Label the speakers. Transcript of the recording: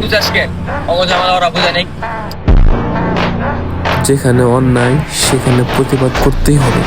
Speaker 1: বুঝাস ওরা নেই।
Speaker 2: যেখানে অন্যায় সেখানে প্রতিবাদ করতেই হবে।